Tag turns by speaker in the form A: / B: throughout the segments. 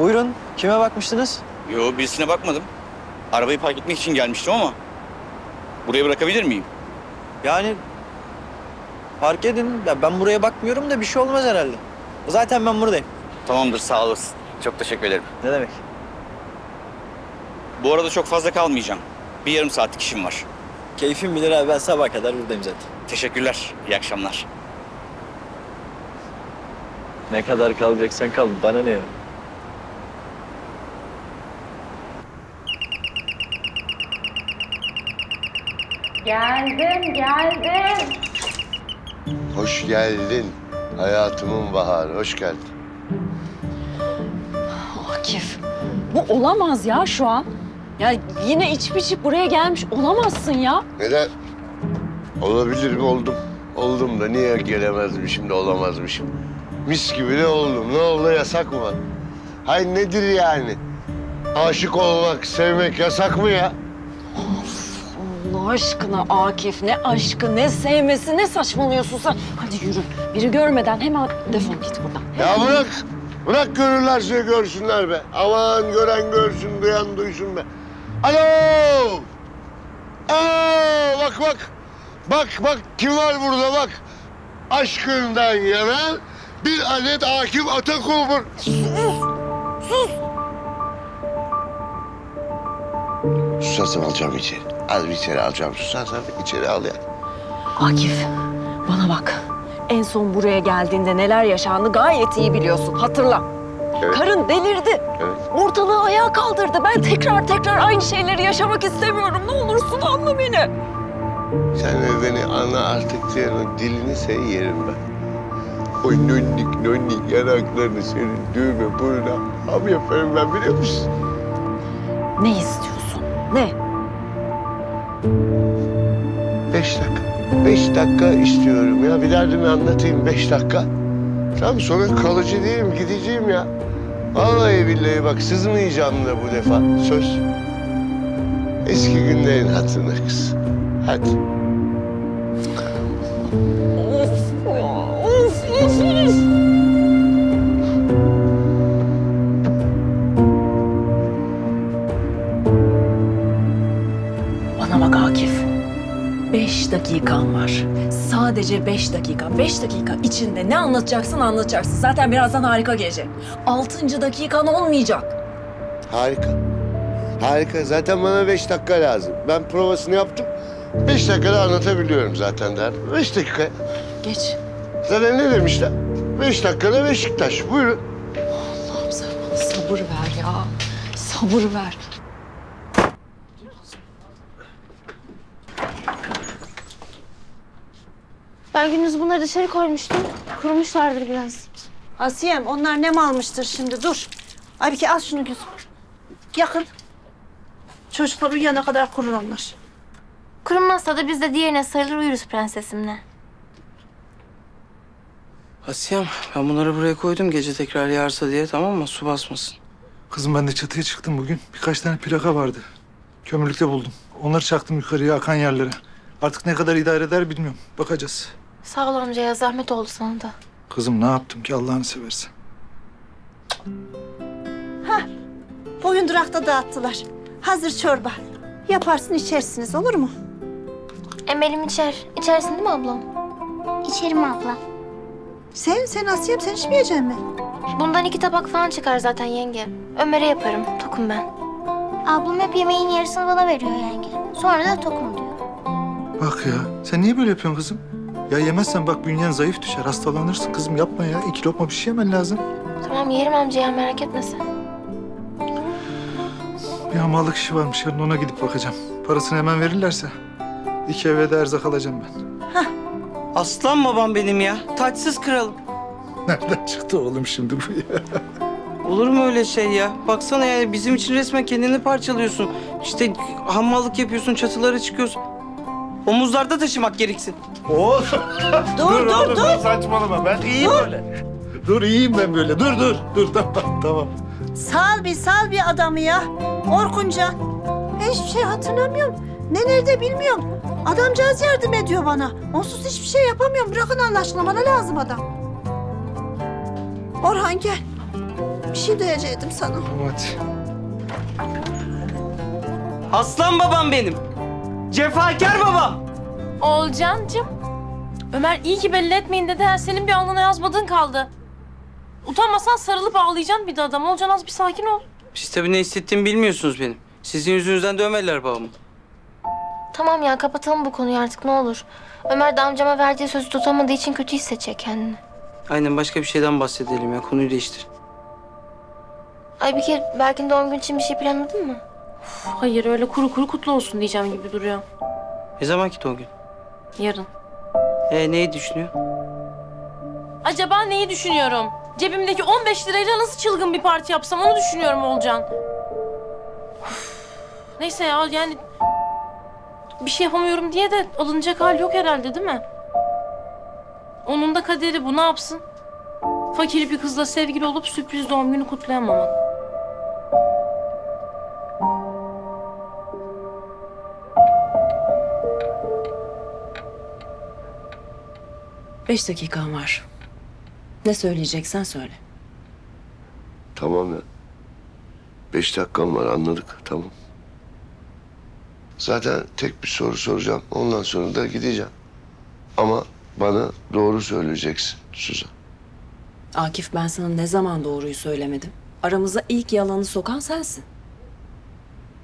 A: Buyurun. Kime bakmıştınız?
B: Yo birisine bakmadım. Arabayı park etmek için gelmiştim ama. Buraya bırakabilir miyim?
A: Yani fark edin. Ya ben buraya bakmıyorum da bir şey olmaz herhalde. Zaten ben buradayım.
B: Tamamdır sağ olasın. Çok teşekkür ederim.
A: Ne demek?
B: Bu arada çok fazla kalmayacağım. Bir yarım saatlik işim var.
A: Keyfim bilir abi. Ben sabah kadar buradayım zaten.
B: Teşekkürler. İyi akşamlar.
A: Ne kadar kalacaksan kal. Bana ne ya?
C: Geldim, geldim.
D: Hoş geldin. Hayatımın baharı, hoş geldin.
E: Akif, bu olamaz ya şu an. Ya yine içip içip buraya gelmiş olamazsın ya.
D: Neden? Olabilir mi? Oldum. Oldum da niye gelemezmişim de olamazmışım. Mis gibi de oldum. Ne oldu yasak mı? Hay nedir yani? Aşık olmak, sevmek yasak mı ya?
E: Allah aşkına Akif ne aşkı ne sevmesi ne saçmalıyorsun sen. Hadi yürü. Biri görmeden hemen defol git buradan.
D: Ya bırak. Bırak görürlerse görsünler be. Aman gören görsün, duyan duysun be. Alo! Aa, bak bak. Bak bak kim var burada bak. Aşkından yana bir adet Akif Atakul'dur. Susarsam alacağım içeri. Az bir içeri alacağım. Susarsam içeri al ya.
E: Akif bana bak. En son buraya geldiğinde neler yaşandı gayet iyi biliyorsun. Hatırla.
D: Evet.
E: Karın delirdi.
D: Evet.
E: Ortalığı ayağa kaldırdı. Ben tekrar tekrar aynı şeyleri yaşamak istemiyorum. Ne olursun anla beni.
D: Sen de beni anla artık o dilini sen yerim ben. O nönnik nönnik yanaklarını senin düğme burnuna ham yaparım ben biliyor musun?
E: Ne istiyorsun? Ne?
D: Beş dakika. Beş dakika istiyorum ya. Bir derdimi anlatayım beş dakika. Tamam sonra kalıcı değilim gideceğim ya. Vallahi billahi bak sızmayacağım da bu defa. Söz. Eski günlerin hatırına kız. Hadi.
E: Of ya, Beş dakikan var. Sadece beş dakika. Beş dakika içinde ne anlatacaksın anlatacaksın. Zaten birazdan harika gelecek. Altıncı dakikan olmayacak.
D: Harika. Harika. Zaten bana beş dakika lazım. Ben provasını yaptım. Beş dakikada anlatabiliyorum zaten der. Beş dakika.
E: Geç.
D: Zaten ne demişler? Beş dakikada Beşiktaş. Buyurun.
E: Allah'ım sen bana sabır ver ya. Sabır ver.
C: Ben gündüz bunları dışarı koymuştum. Kurumuşlardır biraz.
F: Asiyem onlar ne malmıştır şimdi dur. Aybike al şunu gözüm. Yakın. Çocuklar uyuyana kadar kurur onlar.
C: Kurumazsa da biz de diğerine sarılır uyuruz prensesimle.
G: Asiyem ben bunları buraya koydum gece tekrar yağarsa diye tamam mı? Su basmasın.
H: Kızım ben de çatıya çıktım bugün. Birkaç tane plaka vardı. Kömürlükte buldum. Onları çaktım yukarıya akan yerlere. Artık ne kadar idare eder bilmiyorum. Bakacağız.
C: Sağ ol amca ya zahmet oldu sana da.
H: Kızım ne yaptım ki Allah'ını seversen.
F: Boyun durakta dağıttılar. Hazır çorba. Yaparsın içersiniz olur mu?
C: Emelim içer. İçersin değil mi ablam? İçerim abla.
F: Sen, sen Asiyem sen içmeyecek mi?
C: Bundan iki tabak falan çıkar zaten yenge. Ömer'e yaparım. Tokum ben.
I: Ablam hep yemeğin yarısını bana veriyor yenge. Sonra da tokum diyor.
H: Bak ya sen niye böyle yapıyorsun kızım? Ya yemezsen bak bünyen zayıf düşer. Hastalanırsın kızım yapma ya. İki lokma bir şey yemen lazım.
C: Tamam yerim amca ya merak etme sen.
H: Bir hamallık işi varmış yarın ona gidip bakacağım. Parasını hemen verirlerse iki eve de erzak alacağım ben.
G: Aslan babam benim ya. Taçsız kralım.
H: Nereden çıktı oğlum şimdi bu ya?
G: Olur mu öyle şey ya? Baksana yani bizim için resmen kendini parçalıyorsun. İşte hamallık yapıyorsun, çatılara çıkıyorsun. Omuzlarda taşımak gereksin.
H: Oğlum.
F: Dur, dur, dur.
H: Saçmalama ben iyiyim böyle. Dur iyiyim ben böyle. Dur dur. Dur tamam tamam.
F: Sal bir sal bir adamı ya. Orkuncan. Ben hiçbir şey hatırlamıyorum. Ne nerede bilmiyorum. Adamcağız yardım ediyor bana. Onsuz hiçbir şey yapamıyorum. Bırakın Allah aşkına bana lazım adam. Orhan gel. Bir şey diyecektim sana.
H: Hadi.
G: Aslan babam benim. Cefakar babam.
J: Olcancığım. Ömer iyi ki belli etmeyin dedi. Ha, senin bir alnına yazmadığın kaldı. Utanmasan sarılıp ağlayacaksın bir de adam. Olcan az bir sakin ol.
G: Siz tabii ne hissettiğimi bilmiyorsunuz benim. Sizin yüzünüzden dövmediler babamı.
C: Tamam ya kapatalım bu konuyu artık ne olur. Ömer de amcama verdiği sözü tutamadığı için kötü hissedecek kendini.
G: Aynen başka bir şeyden bahsedelim ya. Konuyu değiştir.
C: Ay bir kere Berk'in doğum günü için bir şey planladın mı?
J: Hayır öyle kuru kuru kutlu olsun diyeceğim gibi duruyor.
G: Ne zamanki doğum gün?
J: Yarın.
G: Ee, neyi düşünüyor?
J: Acaba neyi düşünüyorum? Cebimdeki 15 lirayla nasıl çılgın bir parti yapsam onu düşünüyorum Olcan. Neyse ya yani bir şey yapamıyorum diye de alınacak hal yok herhalde değil mi? Onun da kaderi bu ne yapsın? Fakir bir kızla sevgili olup sürpriz doğum günü kutlayamamak.
E: Beş dakikan var. Ne söyleyeceksen söyle.
D: Tamam ya. Beş dakikam var anladık tamam. Zaten tek bir soru soracağım. Ondan sonra da gideceğim. Ama bana doğru söyleyeceksin Suzan.
E: Akif ben sana ne zaman doğruyu söylemedim? Aramıza ilk yalanı sokan sensin.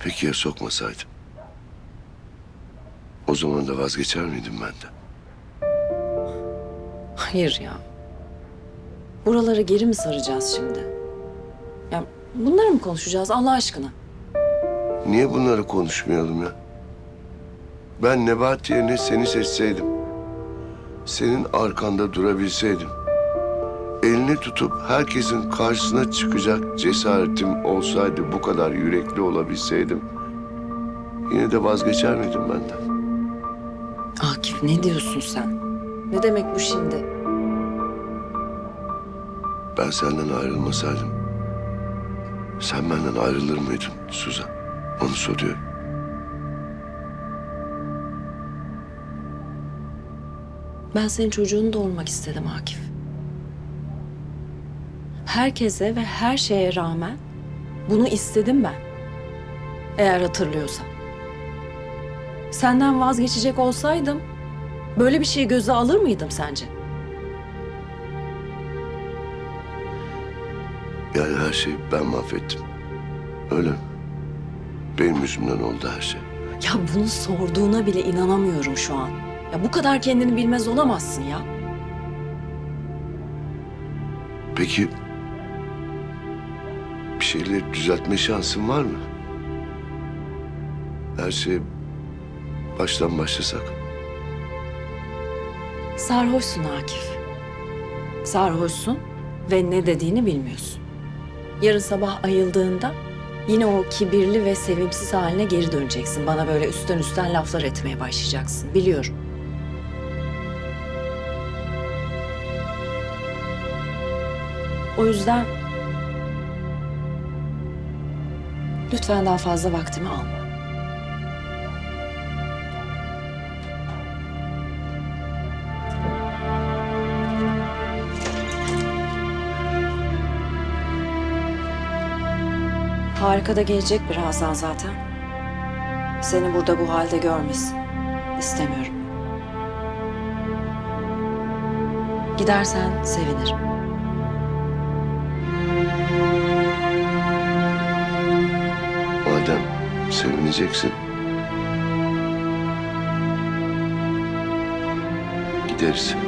D: Peki ya sokmasaydım? O zaman da vazgeçer miydim ben de?
E: Hayır ya. Buraları geri mi saracağız şimdi? Ya bunları mı konuşacağız Allah aşkına?
D: Niye bunları konuşmayalım ya? Ben Nebat yerine seni seçseydim. Senin arkanda durabilseydim. Elini tutup herkesin karşısına çıkacak cesaretim olsaydı bu kadar yürekli olabilseydim. Yine de vazgeçer miydim benden?
E: Akif ne diyorsun sen? Ne demek bu şimdi?
D: Ben senden ayrılmasaydım. Sen benden ayrılır mıydın Suzan? Onu soruyorum.
E: Ben senin çocuğunu doğurmak istedim Akif. Herkese ve her şeye rağmen bunu istedim ben. Eğer hatırlıyorsan. Senden vazgeçecek olsaydım böyle bir şeyi göze alır mıydım sence?
D: Yani her şeyi ben mahvettim. Öyle? Benim yüzümden oldu her şey.
E: Ya bunu sorduğuna bile inanamıyorum şu an. Ya bu kadar kendini bilmez olamazsın ya.
D: Peki bir şeyleri düzeltme şansın var mı? Her şey baştan başlasak.
E: Sarhoşsun Akif. Sarhoşsun ve ne dediğini bilmiyorsun. Yarın sabah ayıldığında yine o kibirli ve sevimsiz haline geri döneceksin. Bana böyle üstten üstten laflar etmeye başlayacaksın. Biliyorum. O yüzden lütfen daha fazla vaktimi alma. Harika da gelecek birazdan zaten. Seni burada bu halde görmesin. İstemiyorum. Gidersen sevinirim.
D: Madem sevineceksin. Gideriz.